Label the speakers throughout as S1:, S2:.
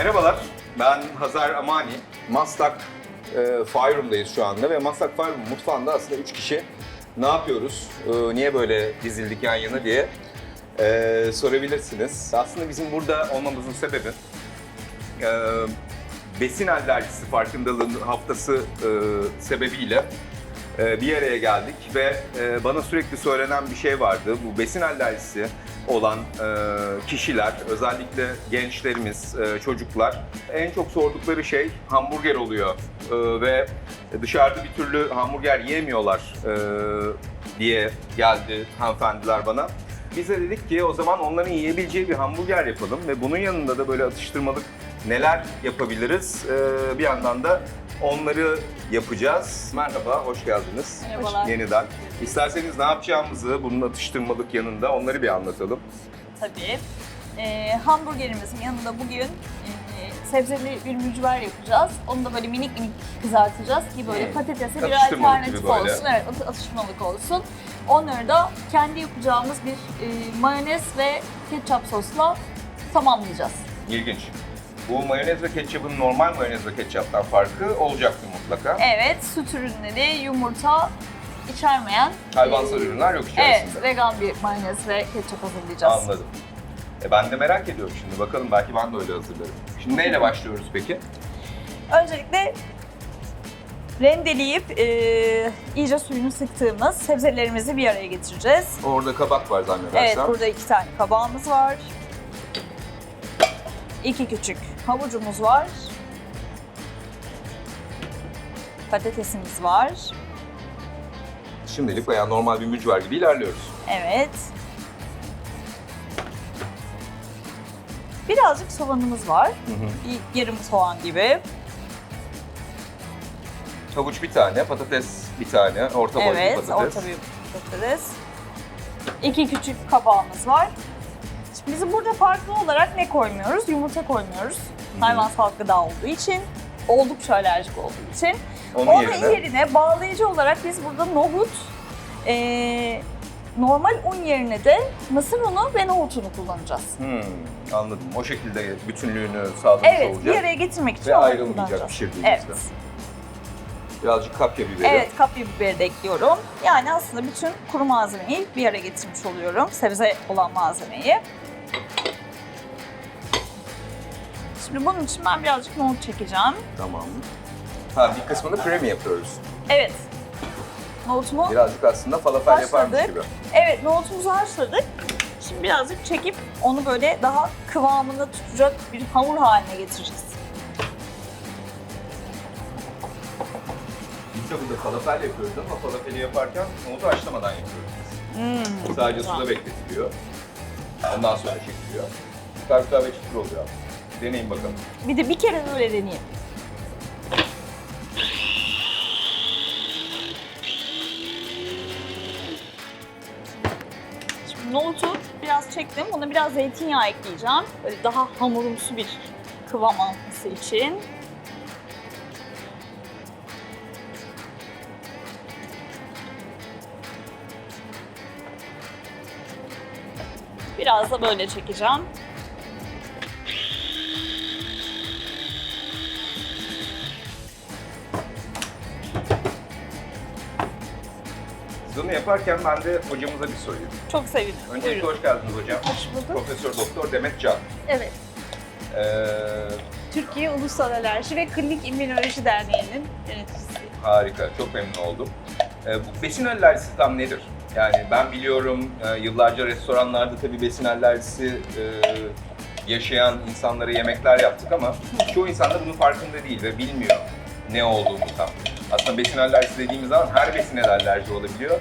S1: Merhabalar, ben Hazar Amani. Maslak e, Fireroom'dayız şu anda ve Maslak Fireroom mutfağında aslında üç kişi ne yapıyoruz, e, niye böyle dizildik yan yana diye e, sorabilirsiniz. Aslında bizim burada olmamızın sebebi e, besin alerjisi farkındalığı haftası e, sebebiyle bir araya geldik ve e, bana sürekli söylenen bir şey vardı. Bu besin alerjisi olan e, kişiler, özellikle gençlerimiz, e, çocuklar en çok sordukları şey hamburger oluyor ve dışarıda bir türlü hamburger yiyemiyorlar diye geldi hanımefendiler bana. Biz de dedik ki o zaman onların yiyebileceği bir hamburger yapalım ve bunun yanında da böyle atıştırmalık neler yapabiliriz Ee, bir yandan da onları yapacağız. Merhaba, hoş geldiniz.
S2: Merhabalar.
S1: Yeniden. İsterseniz ne yapacağımızı bunun atıştırmalık yanında onları bir anlatalım.
S2: Tabii. Ee, hamburgerimizin yanında bugün e, sebzeli bir mücver yapacağız. Onu da böyle minik minik kızartacağız ki böyle
S1: Hmm.
S2: patatese bir
S1: Atıştırmalık gibi
S2: alternatif
S1: böyle.
S2: olsun. Evet, at- atıştırmalık olsun. Onları da kendi yapacağımız bir e, mayonez ve ketçap sosla tamamlayacağız.
S1: İlginç. Bu mayonez ve ketçapın normal mayonez ve ketçaptan farkı olacaktır mutlaka.
S2: Evet, süt ürünleri, yumurta içermeyen
S1: Hayvansal ürünler yok
S2: Evet,
S1: içerisinde.
S2: vegan bir mayonez ve ketçap hazırlayacağız.
S1: Anladım. E ben de merak ediyorum şimdi. Bakalım belki ben de öyle hazırlarım. Şimdi neyle başlıyoruz peki?
S2: Öncelikle rendeleyip e, iyice suyunu sıktığımız sebzelerimizi bir araya getireceğiz.
S1: Orada kabak var
S2: Evet,
S1: zannedersem.
S2: burada iki tane kabağımız var. İki küçük havucumuz var. Patatesimiz var.
S1: Şimdilik bayağı normal bir mücver gibi ilerliyoruz.
S2: Evet. Birazcık soğanımız var. Bir yarım soğan gibi.
S1: Havuç bir tane, patates bir tane, orta boy bir
S2: evet,
S1: patates.
S2: orta bir patates. İki küçük kabağımız var. Şimdi bizim burada farklı olarak ne koymuyoruz? Yumurta koymuyoruz. Hayvansal gıda olduğu için, oldukça alerjik olduğu için.
S1: Onun,
S2: Onun
S1: yerine,
S2: yerine, bağlayıcı olarak biz burada nohut, eee, normal un yerine de mısır unu ve nohut unu kullanacağız.
S1: Hmm, anladım. O şekilde bütünlüğünü sağlamış
S2: Evet, bir
S1: olacak.
S2: araya getirmek için
S1: Ve ayrılmayacak pişirdiğimizde.
S2: Evet.
S1: Birazcık kapya biberi.
S2: Evet, kapya biberi de ekliyorum. Yani aslında bütün kuru malzemeyi bir araya getirmiş oluyorum. Sebze olan malzemeyi. Şimdi bunun için ben birazcık nohut çekeceğim.
S1: Tamam. Ha bir kısmını püre mi yapıyoruz?
S2: Evet. Nohutumu,
S1: Birazcık aslında falafel yaparmış
S2: Haşladık.
S1: gibi.
S2: evet nohutumuzu haşladık. Şimdi birazcık çekip onu böyle daha kıvamını tutacak bir hamur haline getireceğiz.
S1: Biz de burada falafel yapıyoruz ama falafeli yaparken nohutu haşlamadan yapıyoruz.
S2: Hmm,
S1: Sadece
S2: güzel.
S1: suda bekletiliyor. Ondan sonra çekiliyor. Güzel ve çıtır oluyor. Deneyin bakalım.
S2: Bir de bir kere böyle deneyeyim. Şimdi nohutu biraz çektim. Ona biraz zeytinyağı ekleyeceğim. Böyle daha hamurumsu bir kıvam alması için. Biraz da böyle çekeceğim.
S1: Onu yaparken ben de hocamıza bir sorayım.
S2: Çok sevinirim.
S1: Öncelikle
S2: Buyurun.
S1: hoş geldiniz hocam.
S2: Hoş bulduk.
S1: Profesör Doktor Demet Can.
S3: Evet.
S1: Ee,
S3: Türkiye Ulusal Alerji ve Klinik İmmünoloji Derneği'nin yöneticisi.
S1: harika, çok memnun oldum. Ee, bu besin alerjisi tam nedir? Yani ben biliyorum e, yıllarca restoranlarda tabii besin alerjisi e, yaşayan insanlara yemekler yaptık ama çoğu insan da bunun farkında değil ve bilmiyor ne olduğunu tam. Aslında besin alerjisi dediğimiz zaman her besine de alerji olabiliyor.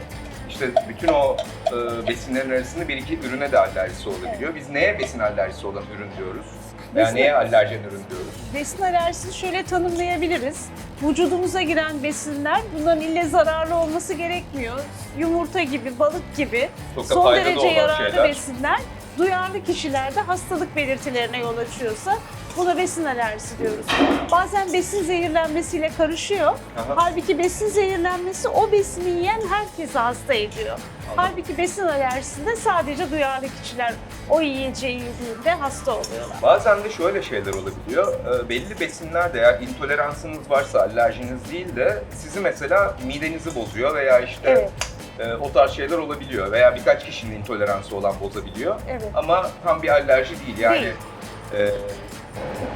S1: İşte bütün o e, besinlerin arasında bir iki ürüne de alerjisi olabiliyor. Biz neye besin alerjisi olan ürün diyoruz? Veya
S3: Besin-
S1: neye alerjen ürün diyoruz?
S3: Besin alerjisini şöyle tanımlayabiliriz. Vücudumuza giren besinler bunların ille zararlı olması gerekmiyor. Yumurta gibi, balık gibi
S1: Çok da
S3: son
S1: faydalı
S3: derece
S1: olan
S3: yararlı
S1: şeyler.
S3: besinler duyarlı kişilerde hastalık belirtilerine yol açıyorsa Buna besin alerjisi diyoruz. Bazen besin zehirlenmesiyle karışıyor.
S1: Aha.
S3: Halbuki besin zehirlenmesi o besini yiyen herkese hasta ediyor. Halbuki besin alerjisinde sadece duyarlı kişiler o yiyeceği yediğinde hasta oluyorlar.
S1: Bazen de şöyle şeyler olabiliyor. Ee, belli besinler de eğer intoleransınız varsa alerjiniz değil de sizi mesela midenizi bozuyor veya işte
S3: Evet.
S1: e, o tarz şeyler olabiliyor veya birkaç kişinin intoleransı olan bozabiliyor.
S3: Evet.
S1: Ama tam bir alerji değil yani.
S3: Değil.
S1: e,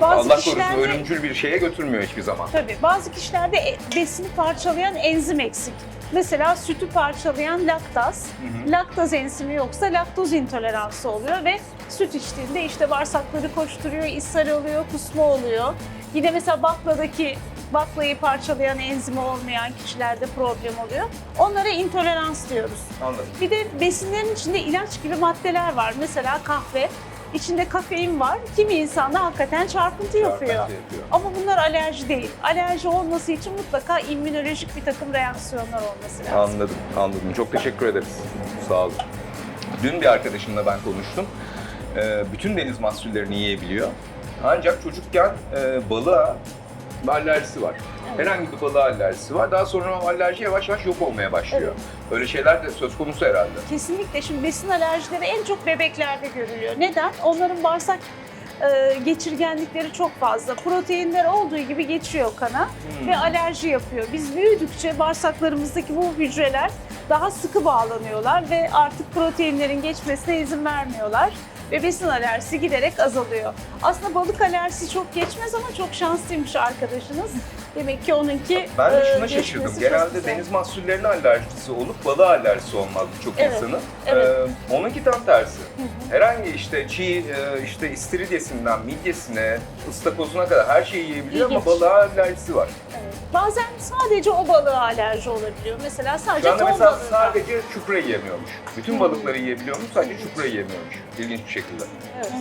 S3: Bazı
S1: Allah korusun
S3: kişilerde
S1: ölümcül bir şeye götürmüyor hiçbir zaman.
S3: Tabii bazı kişilerde e- besini parçalayan enzim eksik. Mesela sütü parçalayan laktaz. Laktaz enzimi yoksa laktoz intoleransı oluyor ve süt içtiğinde işte bağırsakları koşturuyor, ishal oluyor, kusma oluyor. Yine mesela bakladaki baklayı parçalayan enzimi olmayan kişilerde problem oluyor. Onlara intolerans diyoruz.
S1: Anladım.
S3: Bir de besinlerin içinde ilaç gibi maddeler var. Mesela kahve. İçinde kafein var. Kimi insanda hakikaten çarpıntı yapıyor.
S1: Yapıyor.
S3: Ama bunlar alerji değil. Alerji olması için mutlaka immünolojik bir takım reaksiyonlar olması lazım.
S1: Anladım, anladım. Çok teşekkür ederiz. Sağ olun. Dün bir arkadaşımla ben konuştum. Ee, bütün deniz mahsullerini yiyebiliyor. Ancak çocukken e, balığa alerjisi var. Herhangi bir balığa alerjisi var. Daha sonra o alerji yavaş yavaş yok olmaya başlıyor. Öyle şeyler de söz konusu herhalde.
S3: Kesinlikle şimdi besin alerjileri en çok bebeklerde görülüyor. Neden? Onların bağırsak e, geçirgenlikleri çok fazla. Proteinler olduğu gibi geçiyor kana ve alerji yapıyor. Biz büyüdükçe bağırsaklarımızdaki bu hücreler daha sıkı bağlanıyorlar ve artık proteinlerin geçmesine izin vermiyorlar. Ve besin alerjisi giderek azalıyor. Aslında balık alerjisi çok geçmez ama çok şanslıymış arkadaşınız. Demek ki onunki
S1: Ben de
S3: e,
S1: şuna
S3: geçmesi
S1: şaşırdım. Genelde
S3: güzel.
S1: deniz mahsullerine alerjisi olup balığa alerjisi olmaz birçok
S3: Evet,
S1: insanın.
S3: evet.
S1: Ee, onunki tam tersi. Herhangi işte çiğ, e, işte istiridyesinden midyesine, ıstakozuna kadar her şeyi yiyebiliyor ama
S3: İlginç.
S1: balığa alerjisi var.
S3: Evet. Bazen sadece o balığa alerji olabiliyor. Mesela sadece
S1: Şu anda
S3: ton
S1: mesela
S3: balığına.
S1: sadece çupra yiyemiyormuş. Bütün
S3: Hmm.
S1: balıkları yiyebiliyormuş, sadece çupra yiyemiyormuş. İlginç bir şekilde.
S3: Evet.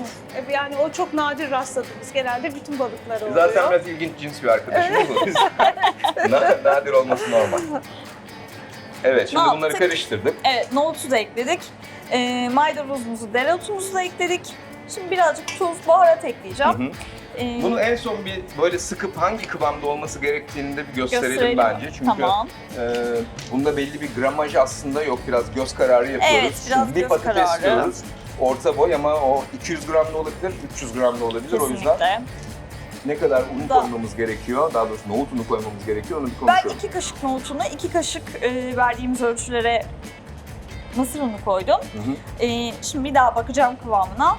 S3: E, Yani o çok nadir rastladığımız. Genelde bütün balıklar oluyor.
S1: Zaten biraz ilginç cins bir arkadaşımız o. Na- Nadir olması normal. Evet, şimdi
S2: Ne
S1: bunları
S2: yaptık?
S1: karıştırdık.
S2: Evet, nohutu da ekledik. Ee, maydanozumuzu, dereotumuzu da ekledik. Şimdi birazcık tuz, baharat ekleyeceğim.
S1: Hı hı.
S2: Ee,
S1: Bunu en son bir böyle sıkıp hangi kıvamda olması gerektiğini de bir gösterelim,
S2: gösterelim.
S1: bence. Çünkü
S2: Tamam.
S1: e, bunda belli bir gramaj aslında yok. Biraz göz kararı yapıyoruz.
S2: Evet, biraz
S1: Şimdi bir
S2: göz
S1: patates
S2: kararı.
S1: diyoruz. Orta boy ama o 200 gram da olabilir, 300 gram da olabilir. O yüzden
S2: Kesinlikle.
S1: ne kadar un
S2: Da-
S1: koymamız gerekiyor, daha doğrusu nohut unu koymamız gerekiyor onu bir
S2: Ben
S1: konuşalım.
S2: iki kaşık nohutunu, iki kaşık e, verdiğimiz ölçülere mısır unu koydum.
S1: Hı hı.
S2: Ee, şimdi bir daha bakacağım kıvamına.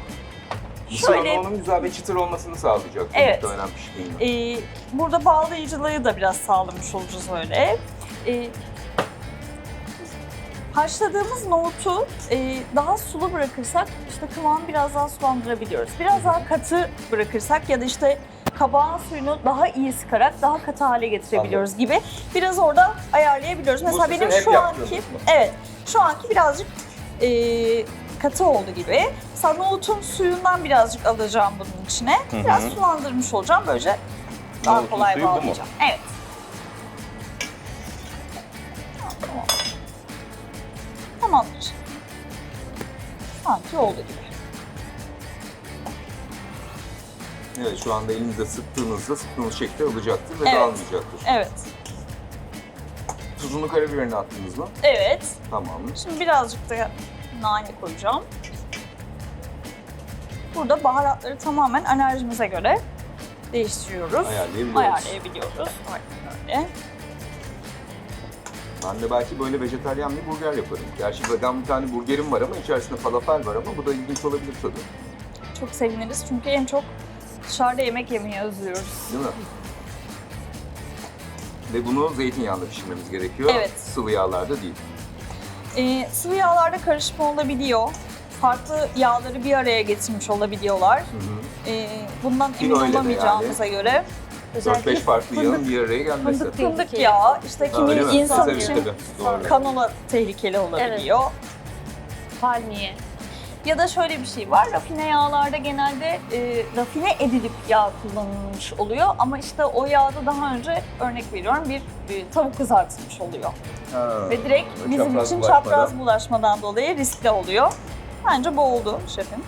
S2: Şöyle-
S1: onun güzel bir çıtır olmasını sağlayacak.
S2: Evet.
S1: Muhtemelen piştiğinde.
S2: Ee, burada bağlayıcılığı da biraz sağlamış olacağız öyle. Ee, haşladığımız nohutu e, daha sulu bırakırsak işte kıvamı biraz daha sulandırabiliyoruz. Biraz daha katı bırakırsak ya da işte kabağın suyunu daha iyi sıkarak daha katı hale getirebiliyoruz gibi biraz orada ayarlayabiliyoruz. Mesela benim şu anki evet şu anki birazcık e, katı oldu gibi. Mesela nohutun suyundan birazcık alacağım bunun içine. Biraz sulandırmış olacağım. Böylece daha
S1: Nohutun
S2: kolay
S1: suyu bu mu?
S2: bağlayacağım. Evet. Tamam. Tamamdır. Sanki oldu gibi.
S1: Evet şu anda elinizde sıktığınızda sıktığınız şekilde alacaktır ve
S2: Evet.
S1: dağılmayacaktır.
S2: Evet.
S1: Tuzunu karabiberini attınız mı?
S2: Evet.
S1: Tamamdır.
S2: Şimdi birazcık da nane koyacağım. Burada baharatları tamamen enerjimize göre değiştiriyoruz.
S1: Ayarlayabiliyoruz.
S2: Ayarlayabiliyoruz. Aynen öyle.
S1: Ben de belki böyle vejetaryen bir burger yaparım. Gerçi vegan bir tane burgerim var ama içerisinde falafel var ama bu da ilginç olabilir tabii.
S2: Çok seviniriz çünkü en çok dışarıda yemek yemeyi özlüyoruz.
S1: Değil mi? Ve bunu zeytinyağında pişirmemiz gerekiyor.
S2: Evet.
S1: Sıvı yağlarda değil.
S2: Ee, sıvı yağlarda karışma olabiliyor. Farklı yağları bir araya getirmiş olabiliyorlar.
S1: Hı hı.
S2: Ee, bundan
S1: Ki
S2: emin
S1: öyle de
S2: olamayacağımıza göre
S1: 4-5 farklı yağın bir araya gelmesi.
S3: fındık
S2: fındık
S3: Tehlikeli.
S2: yağı işte
S1: Ha, öyle
S2: kimi
S1: mi?
S2: insan
S1: Tabii,
S2: için
S1: tabii. Doğru.
S2: kanola tehlikeli olabiliyor.
S3: Palmiye.
S2: Ya da şöyle bir şey var, rafine yağlarda genelde e, rafine edilip yağ kullanılmış oluyor ama işte o yağda daha önce örnek veriyorum bir e, tavuk kızartılmış oluyor.
S1: Ha,
S2: Ve direkt bizim için
S1: bulaşmadan.
S2: çapraz bulaşmadan dolayı riskli oluyor. Bence bu oldu şefim.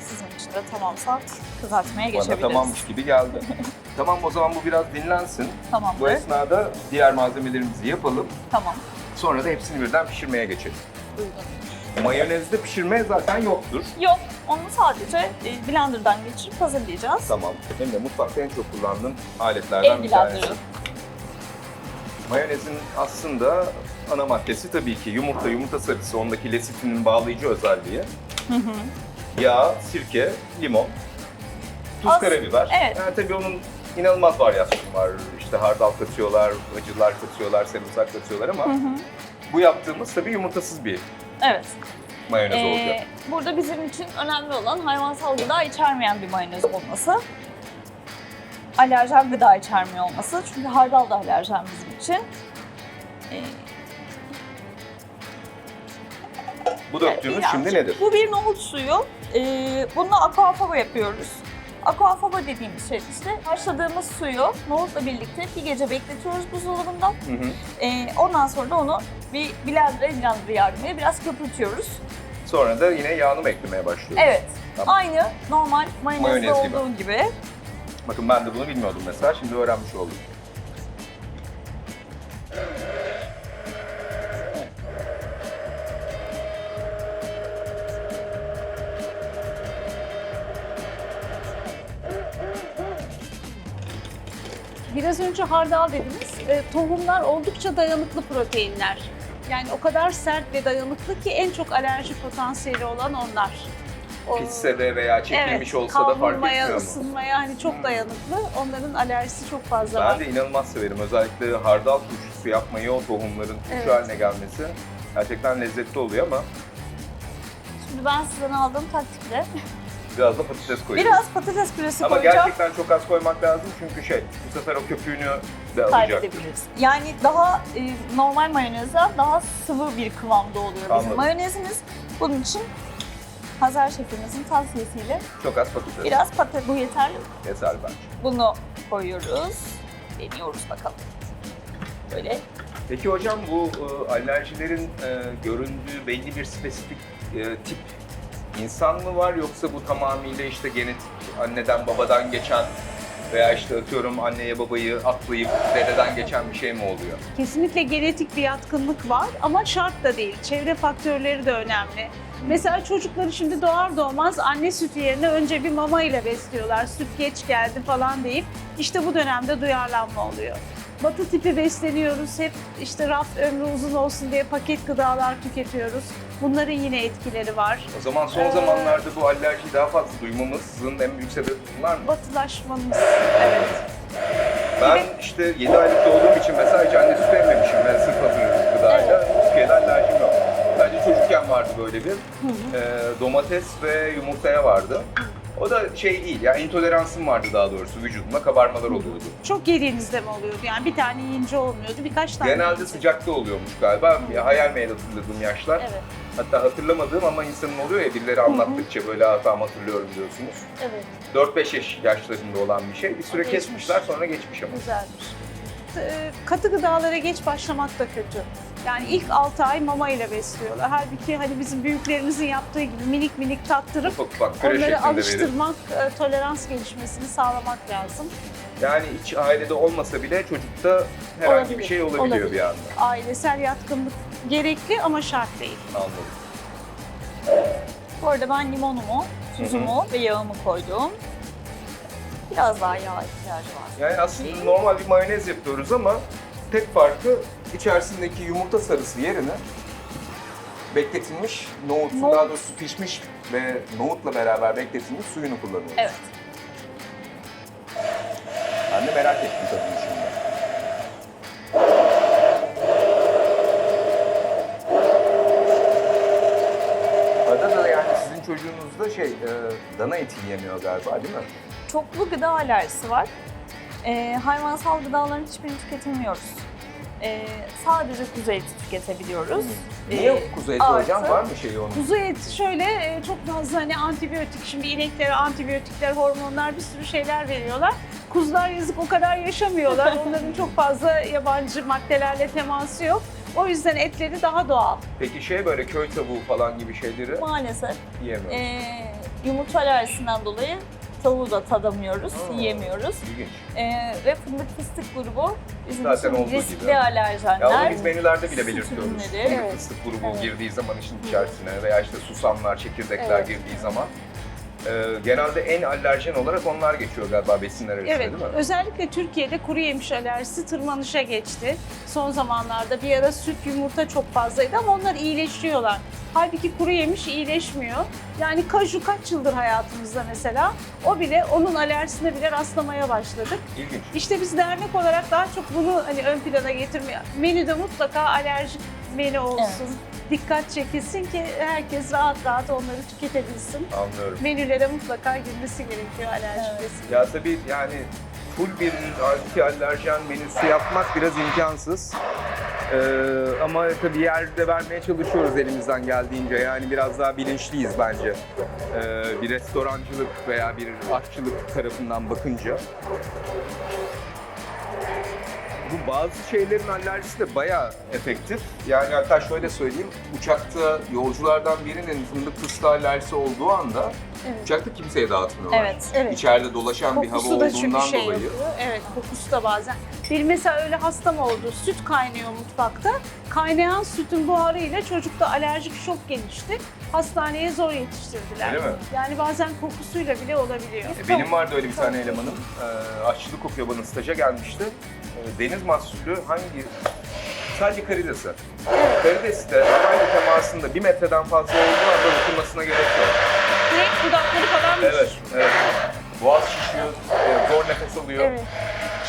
S2: Sizin için de tamamsa kızartmaya
S1: Bana
S2: geçebiliriz.
S1: tamammış gibi geldi. tamam o zaman bu biraz dinlensin.
S2: Tamamdır.
S1: Bu esnada diğer malzemelerimizi yapalım.
S2: Tamam.
S1: Sonra da hepsini birden pişirmeye geçelim.
S2: Uygun.
S1: Mayonezde pişirme zaten yoktur.
S2: Yok, onu sadece e, blenderdan geçirip hazırlayacağız.
S1: Tamam. Benim de mutfakta en çok kullandığım aletlerden
S2: El
S1: bir tanesi.
S2: blenderı.
S1: Mayonezin aslında ana maddesi tabii ki yumurta, yumurta sarısı, ondaki lesitinin bağlayıcı özelliği. Yağ, sirke, limon, tuz,
S2: Az-
S1: karabiber.
S2: evet.
S1: Yani tabii onun inanılmaz varyasyonu var. İşte hardal katıyorlar, acılar katıyorlar, sarımsak katıyorlar ama bu yaptığımız tabii yumurtasız bir
S2: Evet.
S1: mayonez
S2: Ee,
S1: olacak.
S2: burada bizim için önemli olan hayvansal gıda içermeyen bir mayonez olması. Alerjen gıda içermiyor olması. Çünkü hardal da alerjen bizim için. Ee,
S1: Bu döktüğümüz
S2: birazcık.
S1: şimdi nedir?
S2: Bu bir nohut suyu. Ee, bununla aquafaba yapıyoruz. Aquafaba dediğimiz şey işte haşladığımız suyu nohutla birlikte bir gece bekletiyoruz buzdolabında.
S1: Hı hı.
S2: Ee, ondan sonra da onu bir blender, blender yardımıyla biraz köpürtüyoruz.
S1: Sonra da yine yağını mı eklemeye başlıyoruz?
S2: Evet.
S1: Tamam.
S2: Aynı normal mayonezde
S1: Mayonez gibi.
S2: olduğu gibi.
S1: Bakın ben de bunu bilmiyordum mesela. Şimdi öğrenmiş oldum.
S3: Biraz önce hardal dediniz. E, tohumlar oldukça dayanıklı proteinler. Yani o kadar sert ve dayanıklı ki en çok alerji potansiyeli olan onlar. O-
S1: Pişse de veya çekilmiş
S3: evet,
S1: olsa da fark etmiyor mu?
S3: ısınmaya hani çok dayanıklı. Onların alerjisi çok fazla
S1: Ben
S3: var.
S1: de inanılmaz severim. Özellikle hardal turşusu yapmayı, o tohumların turşu
S3: Evet.
S1: haline gelmesi gerçekten lezzetli oluyor ama
S2: Şimdi ben sizden aldığım taktikle
S1: biraz da patates koyuyoruz.
S2: biraz patates püresi
S1: ama
S2: koyacağım.
S1: gerçekten çok az koymak lazım çünkü şey, bu sefer o köpüğünü de alacak.
S2: kaybedebiliriz. Yani daha e, normal mayonezden daha sıvı bir kıvamda oluyor bizim
S1: Anladım.
S2: mayonezimiz. Bunun için Hazar şefimizin tavsiyesiyle
S1: Çok az patates.
S2: biraz patates bu yeterli. mi?
S1: Yeter bence.
S2: Bunu koyuyoruz. Deniyoruz bakalım. Böyle
S1: Peki hocam bu e, alerjilerin e, göründüğü belli bir spesifik e, tip insan mı var yoksa bu tamamıyla işte genetik anneden babadan geçen veya işte atıyorum anneye babayı atlayıp dededen geçen bir şey mi oluyor?
S3: Kesinlikle genetik bir yatkınlık var ama şart da değil. Çevre faktörleri de önemli. Mesela çocukları şimdi doğar doğmaz anne sütü yerine önce bir mama ile besliyorlar. Süt geç geldi falan deyip işte bu dönemde duyarlanma oluyor. Batı tipi besleniyoruz. Hep işte raf ömrü uzun olsun diye paket gıdalar tüketiyoruz. Bunların yine etkileri var.
S1: O zaman son
S3: Ee,
S1: zamanlarda bu alerjiyi daha fazla duymamızın en büyük sebebi bunlar mı?
S3: Batılaşmamız, evet.
S1: Ben işte 7 aylık olduğum için mesela hiç anne sütü emmemişim ben sırf hazır gıdayla. Türkiye'de alerjim yok. Sadece çocukken vardı böyle bir. Ee, domates ve yumurtaya vardı. O da şey değil, ya intoleransım vardı daha doğrusu vücudumda kabarmalar oluyordu.
S3: Çok yediğinizde mi oluyordu? Yani bir tane yiyince olmuyordu, birkaç tane
S1: Genelde
S3: yiyince.
S1: sıcakta oluyormuş galiba. Ya, hayal meyil hatırladığım yaşlar.
S3: Evet,
S1: Hatta hatırlamadığım ama insanın oluyor ya birileri anlattıkça böyle "Aa, tamam hatırlıyorum diyorsunuz.
S3: evet.
S1: 4-5 yaş yaşlarında olan bir şey. Bir süre
S3: Geçmiş.
S1: kesmişler sonra geçmiş ama.
S3: Güzelmiş. Ee, Katı gıdalara geç başlamak da kötü. Yani ilk 6 ay mama ile besliyorlar. Halbuki hani bizim büyüklerimizin yaptığı gibi minik minik tattırıp
S1: Ufak ufak
S3: onları alıştırmak, e, tolerans gelişmesini sağlamak lazım.
S1: Yani hiç ailede olmasa bile çocukta herhangi bir
S3: Olabilir,
S1: şey olabiliyor
S3: olabilir.
S1: bir anda.
S3: Ailesel yatkınlık gerekli ama şart değil.
S1: Anladım.
S2: bu arada ben limonumu, tuzumu ve yağımı koydum. Biraz daha yağ ihtiyacı var.
S1: Yani aslında normal bir mayonez yapıyoruz ama tek farkı içerisindeki yumurta sarısı yerine bekletilmiş nohut,
S2: Nohut.
S1: daha doğrusu pişmiş ve nohutla beraber bekletilmiş suyunu kullanıyoruz.
S2: Evet.
S1: Ben de merak ettim tabii şimdi. Arada da yani sizin çocuğunuz da şey, e, dana eti yiyemiyor galiba değil mi?
S2: Çoklu gıda alerjisi var. Ee, hayvansal gıdaların hiçbirini tüketemiyoruz. Ee, sadece kuzu eti tüketebiliyoruz.
S1: Niye
S2: Ee,
S1: kuzu eti
S2: artı-
S1: hocam? Var mı şeyi onun?
S3: Kuzu eti şöyle e, çok fazla hani antibiyotik, şimdi ineklere antibiyotikler, hormonlar bir sürü şeyler veriyorlar. Kuzular yazık o kadar yaşamıyorlar. Onların çok fazla yabancı maddelerle teması yok. O yüzden etleri daha doğal.
S1: Peki şey böyle köy tavuğu falan gibi şeyleri
S2: Maalesef
S1: yiyemiyoruz.
S2: ee, yumurta alerjisinden dolayı tavuğu da tadamıyoruz,
S1: Aa.
S2: yiyemiyoruz.
S1: İlginç.
S2: Ee, ve fındık fıstık grubu bizim
S1: Zaten
S2: için
S1: olduğu
S2: riskli
S1: gibi.
S2: alerjenler.
S1: Ya onu biz menülerde bile belirtiyoruz. Fındık
S3: Evet.
S1: fıstık grubu
S2: Evet.
S1: girdiği zaman işin içerisine veya işte susamlar, çekirdekler
S3: Evet.
S1: girdiği zaman e, genelde en alerjen olarak onlar geçiyor galiba besinler arasında
S3: Evet,
S1: değil mi?
S3: özellikle Türkiye'de kuru yemiş alerjisi tırmanışa geçti. Son zamanlarda bir ara süt, yumurta çok fazlaydı ama onlar iyileşiyorlar. Halbuki kuru yemiş iyileşmiyor. Yani kaju kaç yıldır hayatımızda mesela. O bile onun alerjisine bile rastlamaya başladık.
S1: İlginç.
S3: İşte biz dernek olarak daha çok bunu hani ön plana getirmeye, menüde mutlaka alerjik menü olsun. Dikkat çekilsin ki herkes rahat rahat onları tüketebilsin.
S1: Anlıyorum.
S3: Menülere mutlaka girmesi gerekiyor alerjik
S2: Evet.
S1: Ya tabii yani full bir anti alerjen menüsü yapmak biraz imkansız. Ee, ama tabii yerde vermeye çalışıyoruz elimizden geldiğince. Yani biraz daha bilinçliyiz bence. Ee, bir restorancılık veya bir aşçılık tarafından bakınca. Bu bazı şeylerin alerjisi de bayağı efektif. Yani hatta şöyle söyleyeyim, uçakta yolculardan birinin fındık fıstığı alerjisi olduğu anda
S3: Evet.
S1: uçakta kimseye dağıtmıyorlar.
S2: Evet.
S3: Evet.
S1: İçeride dolaşan bir hava
S3: Kokusu da çünkü şey
S1: dolayı.
S3: yapıyor. Evet kokusu da bazen. Bir mesela öyle hastam oldu. Süt kaynıyor mutfakta. Kaynayan sütün buharıyla çocukta alerjik şok gelişti. Hastaneye zor yetiştirdiler.
S1: Öyle mi?
S3: Yani bazen kokusuyla bile olabiliyor.
S1: E, Benim vardı öyle bir tane elemanım. Ee, aşçılık okuyor bana staja gelmişti. Ee, deniz mahsulü hangi? Sadece karidesi. Karidesi de havayla temasında bir metreden fazla olduğu anda dokunmasına gerek yok.
S3: Direkt dudakları falan
S1: Evet, evet. Boğaz şişiyor, e, zor nefes alıyor.
S3: Evet.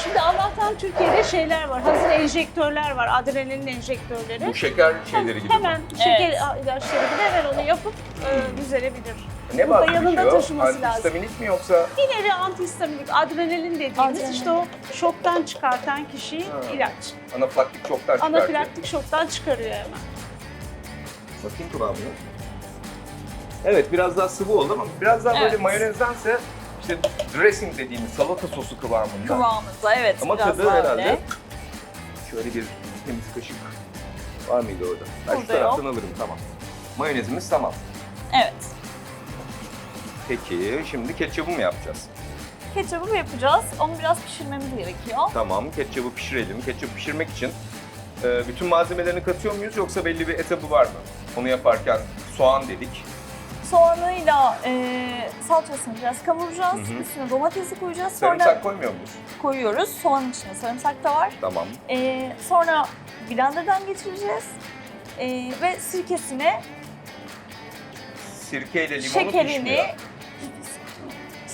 S3: Şimdi Allah'tan Türkiye'de şeyler var. Hazır enjektörler var. Adrenalin enjektörleri.
S1: Bu şeker şeyleri gibi. mi?
S3: Hemen şeker
S2: Evet.
S3: ilaçları gibi hemen onu yapıp e, düzelebilir.
S1: Ne
S3: yanında
S1: yanında
S3: taşıması lazım.
S1: Antihistaminik mi yoksa?
S3: Bir nevi antihistaminik, adrenalin dediğimiz
S2: Adrenalin.
S3: işte o şoktan çıkartan kişiyi
S1: Ha.
S3: ilaç.
S1: Anafilaktik çoktan çıkartıyor.
S3: Anafilaktik şoktan çıkarıyor hemen.
S1: Bakayım kıvamına. Evet biraz daha sıvı oldu ama biraz daha böyle
S2: Evet.
S1: mayonezdense işte dressing dediğimiz salata sosu kıvamında.
S2: Kıvamında evet
S1: Ama
S2: biraz
S1: tadı
S2: daha
S1: herhalde
S2: öyle.
S1: şöyle bir temiz kaşık var mıydı orada? Ben şu
S2: Burada
S1: taraftan alırım tamam. Mayonezimiz tamam.
S2: Evet.
S1: Peki şimdi ketçabı mı yapacağız?
S2: Ketçabı yapacağız. Onu biraz pişirmemiz gerekiyor.
S1: Tamam ketçabı pişirelim. Ketçabı pişirmek için e, bütün malzemelerini katıyor muyuz yoksa belli bir etabı var mı? Onu yaparken soğan dedik.
S2: Soğanıyla e, salçasını biraz kavuracağız.
S1: Hı hı.
S2: Üstüne domatesi koyacağız. Sonra
S1: Sarımsak koymuyor muyuz?
S2: koyuyoruz. Soğanın içine sarımsak da var.
S1: Tamam.
S2: E, sonra blenderdan geçireceğiz. E, ve sirkesine
S1: Sirkeyle limonu
S2: şekerini,
S1: pişmiyor.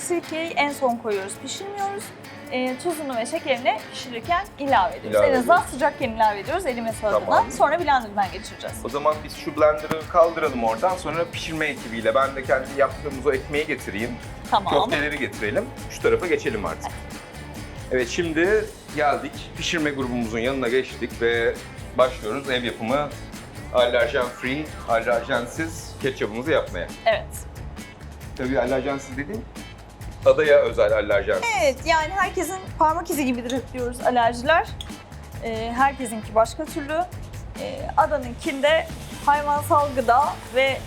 S2: Sirkeyi en son koyuyoruz. Pişirmiyoruz. E, tuzunu ve şekerini pişirirken ilave ediyoruz.
S1: İlave
S2: en azından
S1: ediyoruz.
S2: sıcakken ilave ediyoruz erimesi adına.
S1: Tamam.
S2: Sonra blenderdan geçireceğiz.
S1: O zaman biz şu blender'ı kaldıralım oradan sonra pişirme ekibiyle ben de kendi yaptığımız o ekmeği getireyim.
S2: Tamam.
S1: Köfteleri getirelim. Şu tarafa geçelim artık. Evet şimdi geldik. Pişirme grubumuzun yanına geçtik ve başlıyoruz ev yapımı alerjen free, alerjensiz ketçabımızı yapmaya.
S2: Evet.
S1: Tabii alerjensiz dediğim adaya özel alerjensiz.
S2: Evet yani herkesin parmak izi gibidir hep diyoruz alerjiler. Ee, herkesinki başka türlü. Ee, adanınkinde hayvansal gıda ve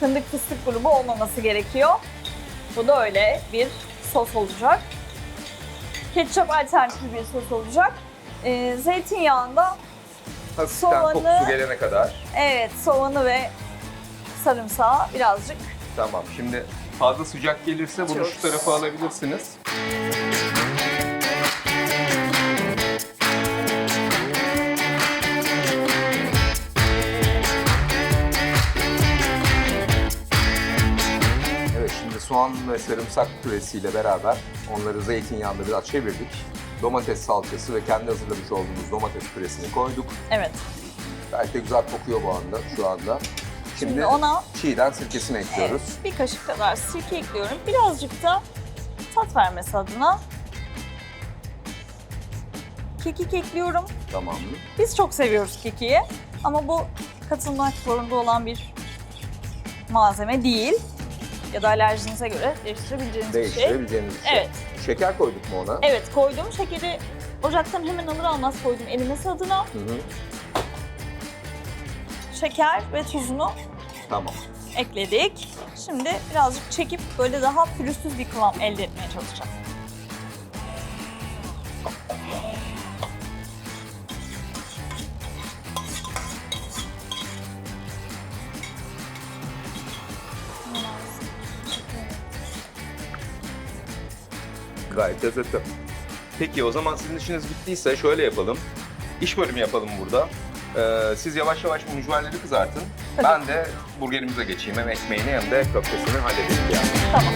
S2: fındık fıstık grubu olmaması gerekiyor. Bu da öyle bir sos olacak. Ketçap alternatifi bir sos olacak. Ee, zeytinyağında
S1: Hafiften
S2: soğanı-
S1: kokusu gelene kadar.
S2: evet soğanı ve sarımsağı birazcık
S1: Tamam şimdi fazla sıcak gelirse bunu şu
S2: Açıyoruz.
S1: tarafa alabilirsiniz. Evet şimdi soğan ve sarımsak püresiyle beraber onları zeytinyağında biraz çevirdik. Domates salçası ve kendi hazırlamış olduğumuz domates püresini koyduk.
S2: evet.
S1: Gayet de güzel kokuyor bu anda şu anda. Şimdi,
S2: Şimdi ona
S1: çiğden sirkesini ekliyoruz.
S2: Evet, bir kaşık kadar sirke ekliyorum. Birazcık da tat vermesi adına kekik ekliyorum.
S1: Tamam.
S2: Biz çok seviyoruz kekiği ama bu katılmak zorunda olan bir malzeme değil. Ya da alerjinize göre değiştirebileceğiniz bir şey.
S1: Değiştirebileceğiniz bir şey.
S2: Evet.
S1: Şeker koyduk mu ona?
S2: Evet koydum. Şekeri ocaktan hemen alır almaz koydum erimesi adına.
S1: Hı hı.
S2: Şeker ve tuzunu
S1: Tamam.
S2: ekledik. Şimdi birazcık çekip böyle daha pürüzsüz bir kıvam elde etmeye çalışacağım.
S1: Gayet lezzetli. Peki o zaman sizin işiniz bittiyse şöyle yapalım. İş bölümü yapalım burada. Ee, siz yavaş yavaş mücverleri kızartın. Ben de burgerimize geçeyim. Hem ekmeğini hem de köftesini halledelim yani.
S2: Tamam.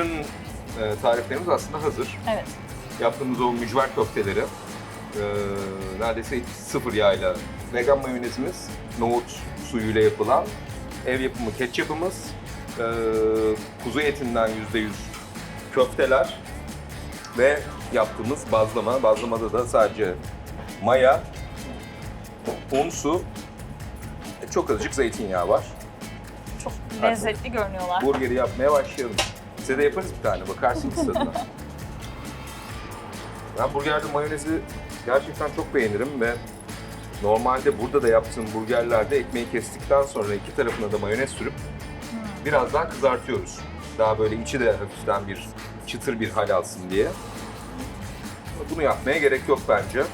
S1: Bütün e, tariflerimiz aslında hazır.
S2: Evet.
S1: Yaptığımız o mücver köfteleri e, neredeyse sıfır yağıyla vegan mayonezimiz, nohut suyuyla yapılan ev yapımı ketçapımız, e, kuzu etinden %100 köfteler ve yaptığımız bazlama. Bazlamada da sadece maya, un, su, e, çok azıcık zeytinyağı var.
S2: Çok lezzetli görünüyorlar.
S1: Burgeri yapmaya başlayalım. Size de yaparız bir tane, bakarsınız tadına. ben burgerde mayonezi gerçekten çok beğenirim ve normalde burada da yaptığım burgerlerde ekmeği kestikten sonra iki tarafına da mayonez sürüp biraz daha kızartıyoruz. Daha böyle içi de hafiften bir çıtır bir hal alsın diye. Bunu yapmaya gerek yok bence.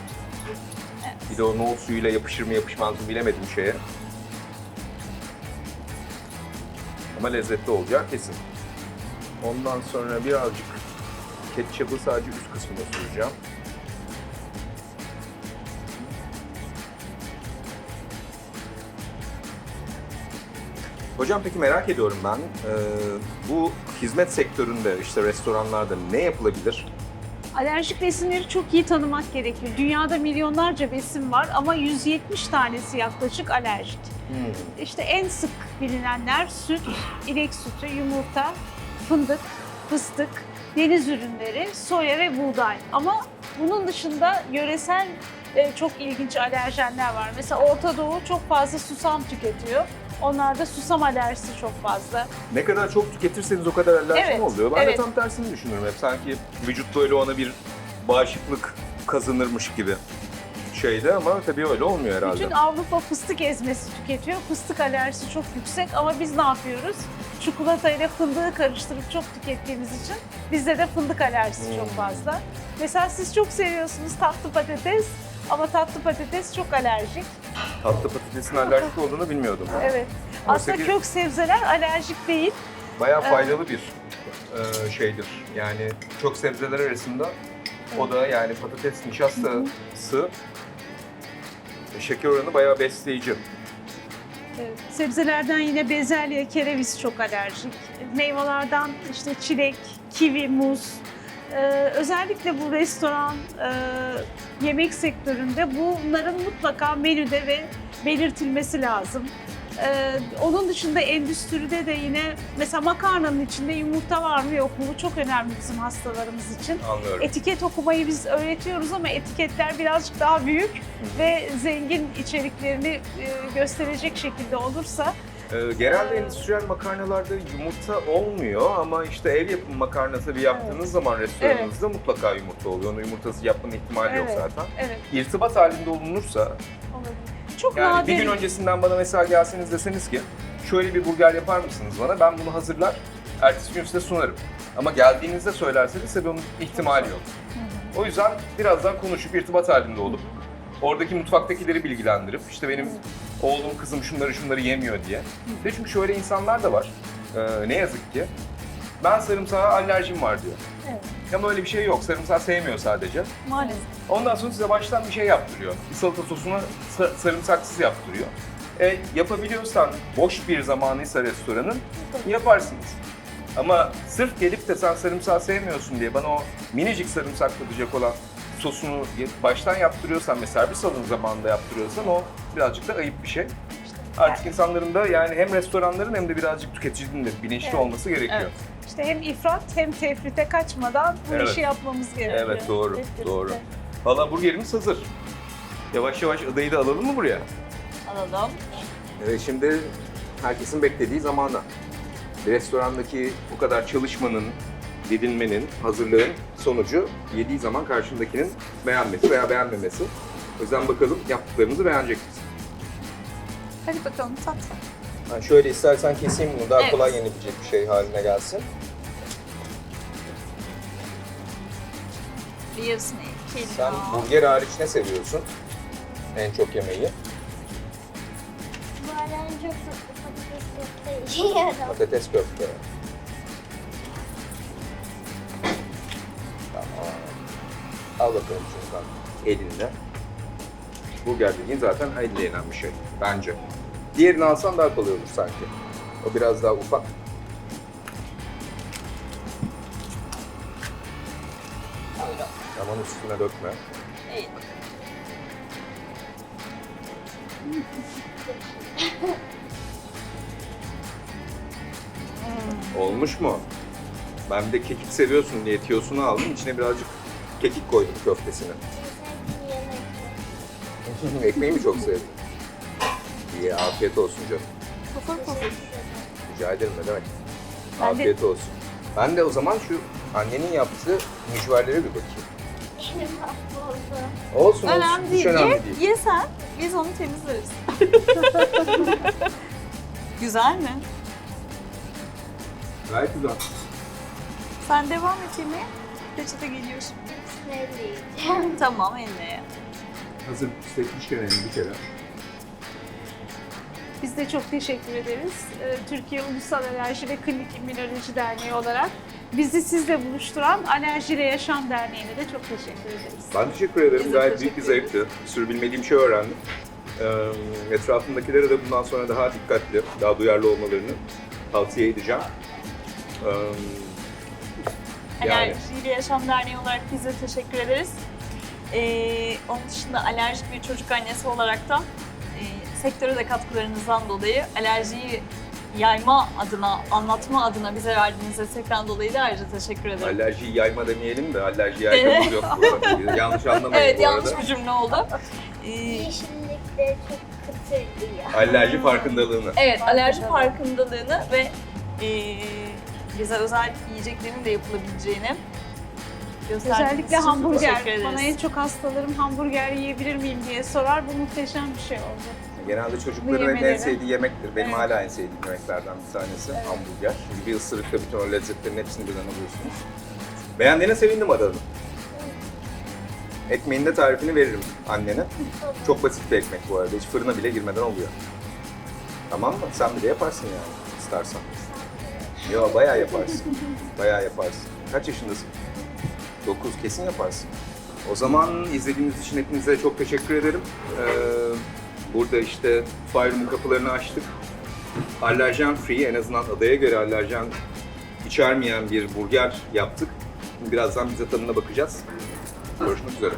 S1: Bir de o nohut suyuyla yapışır mı yapışmaz mı bilemedim şeye. Ama lezzetli olacağı kesin. Ondan sonra birazcık ketçapı sadece üst kısmına süreceğim. Hocam peki merak ediyorum ben. Ee, bu hizmet sektöründe işte restoranlarda ne yapılabilir?
S3: Alerjik besinleri çok iyi tanımak gerekiyor. Dünyada milyonlarca besin var ama 170 tanesi yaklaşık alerjik. İşte en sık bilinenler süt, inek sütü, yumurta, fındık, fıstık, deniz ürünleri, soya ve buğday. Ama bunun dışında yöresel e, çok ilginç alerjenler var. Mesela Orta Doğu çok fazla susam tüketiyor. Onlarda susam alerjisi çok fazla.
S1: Ne kadar çok tüketirseniz o kadar alerji
S3: Evet,
S1: oluyor? Ben
S3: evet.
S1: de tam tersini düşünüyorum hep. Sanki vücut böyle ona bir bağışıklık kazanırmış gibi şeyde ama tabii öyle olmuyor herhalde.
S3: Bütün Avrupa fıstık ezmesi tüketiyor. Fıstık alerjisi çok yüksek ama biz ne yapıyoruz? Çikolata ile fındığı karıştırıp çok tükettiğimiz için bizde de fındık alerjisi
S1: Hmm.
S3: çok fazla. Mesela siz çok seviyorsunuz tatlı patates ama tatlı patates çok alerjik.
S1: Tatlı patatesin alerjik olduğunu bilmiyordum.
S3: Evet.
S1: Oysa
S3: Aslında kök sebzeler alerjik değil.
S1: Bayağı
S3: Evet.
S1: faydalı bir e, şeydir. Yani çok sebzeler arasında o da yani patates nişastası şeker oranı bayağı besleyici.
S3: Sebzelerden yine bezelye, kereviz çok alerjik. Meyvelerden işte çilek, kivi, muz. Ee, özellikle bu restoran, e, yemek sektöründe bunların mutlaka menüde ve belirtilmesi lazım. Ee, onun dışında endüstride de yine mesela makarnanın içinde yumurta var mı yok mu bu çok önemli bizim hastalarımız için.
S1: Anlıyorum.
S3: Etiket okumayı biz öğretiyoruz ama etiketler birazcık daha büyük ve zengin içeriklerini e, gösterecek şekilde olursa
S1: E, genelde endüstriyel makarnalarda yumurta olmuyor ama işte ev yapımı makarna tabii yaptığınız zaman restoranınızda mutlaka yumurta oluyor. Onun yumurtası yapmanın ihtimali yok
S3: Evet.
S1: zaten.
S3: evet
S1: İrtibat halinde olunursa
S3: olabilir. Çok
S1: Yani
S3: nadir.
S1: bir gün öncesinden bana mesela gelseniz deseniz ki şöyle bir burger yapar mısınız bana? Ben bunu hazırlar, ertesi gün size sunarım. Ama geldiğinizde söylerseniz tabii onun ihtimali yok. O yüzden birazdan konuşup irtibat halinde olup oradaki mutfaktakileri bilgilendirip işte benim oğlum kızım şunları şunları yemiyor diye. Ve çünkü şöyle insanlar da var. Ee, ne yazık ki ben sarımsağa alerjim var diyor.
S3: Evet.
S1: Ama öyle bir şey yok. Sarımsak sevmiyor sadece.
S2: Maalesef.
S1: Ondan sonra size baştan bir şey yaptırıyor. Bir salata sosunu sa- sarımsaksız yaptırıyor. E, yapabiliyorsan boş bir zamanıysa restoranın yaparsınız. Ama sırf gelip de sen sarımsağı sevmiyorsun diye bana o minicik sarımsak tadacak olan sosunu baştan yaptırıyorsan ve servis alın zamanında yaptırıyorsan o birazcık da ayıp bir şey. Artık insanların da yani hem restoranların hem de birazcık tüketicinin de bilinçli
S3: Evet.
S1: olması gerekiyor.
S2: Evet.
S3: İşte hem ifrat hem tefrite kaçmadan bu
S1: Evet.
S3: işi yapmamız gerekiyor.
S1: Evet doğru,
S3: Hep birlikte.
S1: doğru. Valla burgerimiz hazır. Yavaş yavaş adayı da alalım mı buraya?
S2: Alalım.
S1: Evet şimdi herkesin beklediği zamana. Restorandaki bu kadar çalışmanın, didinmenin, hazırlığın sonucu yediği zaman karşındakinin beğenmesi veya beğenmemesi. O yüzden bakalım yaptıklarımızı beğenecek misin?
S2: Hadi bakalım tat.
S1: Ben şöyle istersen keseyim bunu daha
S2: Evet.
S1: kolay yenebilecek bir şey haline gelsin.
S2: Yarısını iki
S1: Sen burger hariç ne seviyorsun? En çok yemeği.
S4: Bu arada en çok patates köfte yiyorum.
S1: Patates köfte. Tamam. Al bakalım şundan elinde. Burger dediğin zaten elle yenen bir şey bence. Diğerini alsan daha kolay olur sanki. O biraz daha ufak. Aman üstüne dökme.
S2: İyi.
S1: Olmuş mu? Ben bir de kekik seviyorsun diye tiyosunu aldım. İçine birazcık kekik koydum köftesine. Ekmeği mi çok sevdin? İyi, afiyet olsun canım.
S2: Pufur pufur.
S1: Rica ederim ne demek.
S2: Ben de-
S1: Afiyet olsun. Ben de o zaman şu annenin yaptığı mücverlere bir bakayım. Olsun olsun.
S2: Önemli
S1: Hiç
S2: değil.
S1: önemli
S2: Ye,
S1: değil.
S2: ye sen. Biz onu temizleriz. Güzel mi?
S1: Gayet güzel.
S2: Sen devam et yemeğe. Peçete geliyor şimdi. Tamam elle.
S1: Hazır pisletmişken elini bir kere.
S3: Biz de çok teşekkür ederiz. Ee, Türkiye Ulusal Alerji ve Klinik İmmünoloji Derneği olarak bizi sizle buluşturan Alerji ile Yaşam Derneği'ne de çok teşekkür ederiz.
S1: Ben teşekkür ederim.
S2: Biz
S1: Gayet büyük bir zevkti. Bir sürü bilmediğim şey öğrendim. Ee, etrafımdakilere de bundan sonra daha dikkatli, daha duyarlı olmalarını tavsiye edeceğim. Ee, yani
S2: Alerjiyle Yaşam Derneği olarak biz de teşekkür ederiz. Ee, onun dışında alerjik bir çocuk annesi olarak da sektöre de katkılarınızdan dolayı alerjiyi yayma adına, anlatma adına bize verdiğiniz destekten dolayı da ayrıca teşekkür ederim.
S1: alerjiyi yayma demeyelim de alerji yayma yok burada. Yanlış anlamayın
S2: evet
S1: bu
S2: yanlış
S1: arada.
S2: bir cümle oldu. Ee,
S4: Yeşillikleri çok kıtır diyor.
S1: Alerji farkındalığını.
S2: evet alerji farkındalığını ve e, bize özel yiyeceklerin de yapılabileceğini
S3: Özellikle hamburger. Bana en çok hastalarım hamburger yiyebilir miyim diye sorar. Bu muhteşem bir şey oldu.
S1: Genelde çocukların en sevdiği yemektir. Benim
S3: Evet.
S1: hala en sevdiğim yemeklerden bir tanesi hamburger. Çünkü bir ısırıkta bütün o lezzetlerin hepsini birden alıyorsunuz. Beğendiğine sevindim Adan'ın. Ekmeğin de tarifini veririm annene. Çok basit bir ekmek bu arada. Hiç fırına bile girmeden oluyor. Tamam mı? Sen bile yaparsın yani istersen. Yo bayağı yaparsın. Bayağı yaparsın. Kaç yaşındasın? 9 kesin yaparsın. O zaman izlediğiniz için hepinize çok teşekkür ederim. Ee, burada işte Fire'ın kapılarını açtık. Alerjen free, en azından adaya göre alerjen içermeyen bir burger yaptık. Birazdan bize tadına bakacağız. Görüşmek üzere.